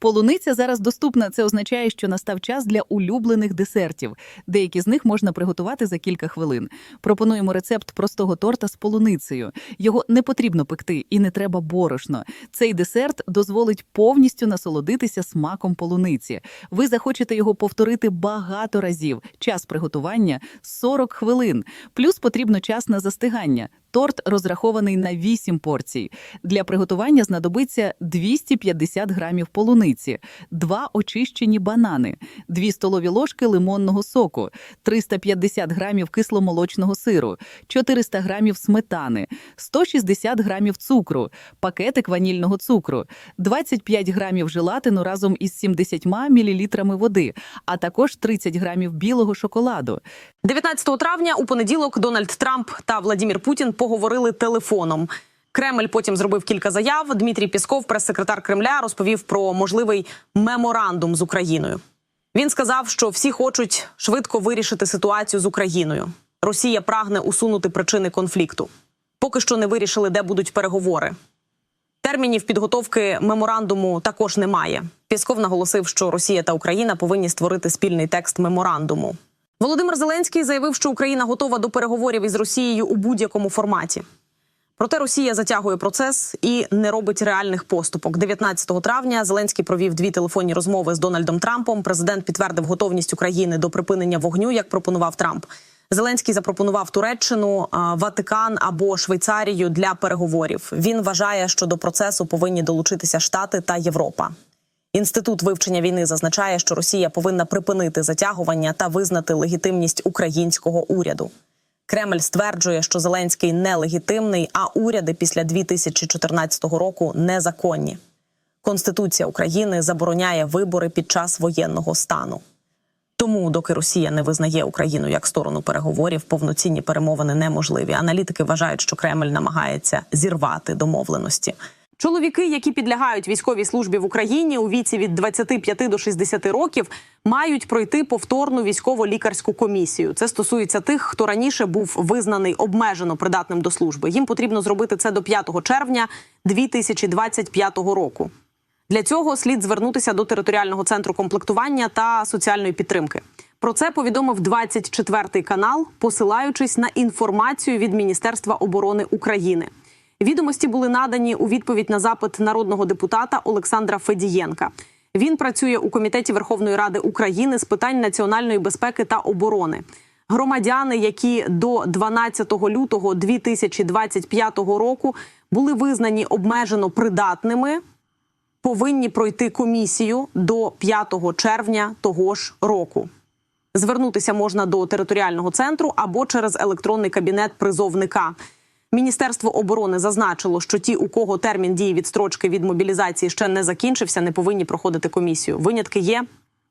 Полуниця зараз доступна. Це означає, що настав час для улюблених десертів. Деякі з них можна приготувати за кілька хвилин. Пропонуємо рецепт простого торта з полуницею. Його не потрібно пекти і не треба борошно. Цей десерт дозволить повністю насолодитися смаком полуниці. Ви захочете його повторити багато разів. Час приготування 40 хвилин. Плюс потрібно час на застигання. Торт розрахований на 8 порцій. Для приготування знадобиться 250 грамів полуниці, 2 очищені банани, 2 столові ложки лимонного соку, 350 грамів кисломолочного сиру, 400 грамів сметани, 160 грамів цукру, пакетик ванільного цукру, 25 грамів желатину разом із 70 мілілітрами води, а також 30 грамів білого шоколаду. 19 травня у понеділок Дональд Трамп та Владімір Путін поговорили телефоном. Кремль потім зробив кілька заяв. Дмитрій Пісков, прес-секретар Кремля, розповів про можливий меморандум з Україною. Він сказав, що всі хочуть швидко вирішити ситуацію з Україною. Росія прагне усунути причини конфлікту. Поки що не вирішили, де будуть переговори. Термінів підготовки меморандуму також немає. Пісков наголосив, що Росія та Україна повинні створити спільний текст меморандуму. Володимир Зеленський заявив, що Україна готова до переговорів із Росією у будь-якому форматі. Проте Росія затягує процес і не робить реальних поступок. 19 травня Зеленський провів дві телефонні розмови з Дональдом Трампом. Президент підтвердив готовність України до припинення вогню, як пропонував Трамп. Зеленський запропонував Туреччину, Ватикан або Швейцарію для переговорів. Він вважає, що до процесу повинні долучитися Штати та Європа. Інститут вивчення війни зазначає, що Росія повинна припинити затягування та визнати легітимність українського уряду. Кремль стверджує, що Зеленський нелегітимний, а уряди після 2014 року незаконні. Конституція України забороняє вибори під час воєнного стану. Тому, доки Росія не визнає Україну як сторону переговорів, повноцінні перемовини неможливі. Аналітики вважають, що Кремль намагається зірвати домовленості. Чоловіки, які підлягають військовій службі в Україні у віці від 25 до 60 років, мають пройти повторну військово-лікарську комісію. Це стосується тих, хто раніше був визнаний обмежено придатним до служби. Їм потрібно зробити це до 5 червня 2025 року. Для цього слід звернутися до територіального центру комплектування та соціальної підтримки. Про це повідомив 24 канал, посилаючись на інформацію від Міністерства оборони України. Відомості були надані у відповідь на запит народного депутата Олександра Федієнка. Він працює у комітеті Верховної Ради України з питань національної безпеки та оборони. Громадяни, які до 12 лютого 2025 року були визнані обмежено придатними, повинні пройти комісію до 5 червня того ж року. Звернутися можна до територіального центру або через електронний кабінет призовника. Міністерство оборони зазначило, що ті, у кого термін дії відстрочки від мобілізації ще не закінчився, не повинні проходити комісію. Винятки є.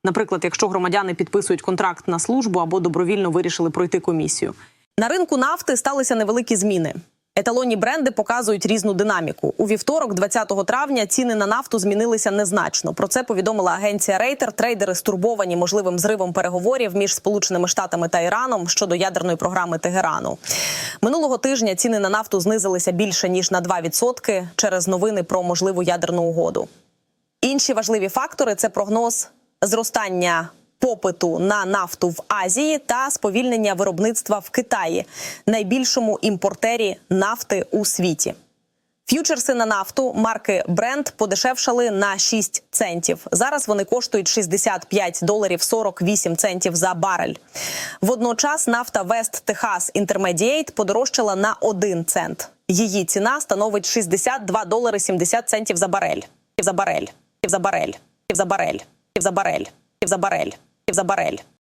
Наприклад, якщо громадяни підписують контракт на службу або добровільно вирішили пройти комісію. На ринку нафти сталися невеликі зміни. Еталонні бренди показують різну динаміку. У вівторок, 20 травня, ціни на нафту змінилися незначно. Про це повідомила агенція Рейтер. Трейдери стурбовані можливим зривом переговорів між Сполученими Штатами та Іраном щодо ядерної програми Тегерану. Минулого тижня ціни на нафту знизилися більше ніж на 2% через новини про можливу ядерну угоду. Інші важливі фактори це прогноз зростання попиту на нафту в Азії та сповільнення виробництва в Китаї, найбільшому імпортері нафти у світі. Ф'ючерси на нафту марки Brent подешевшали на 6 центів. Зараз вони коштують 65 доларів 48 центів за барель. Водночас нафта West Texas Intermediate подорожчала на 1 цент. Її ціна становить 62 долари 70 центів за барель. За барель. За барель. За барель. За барель. За барель. За барель.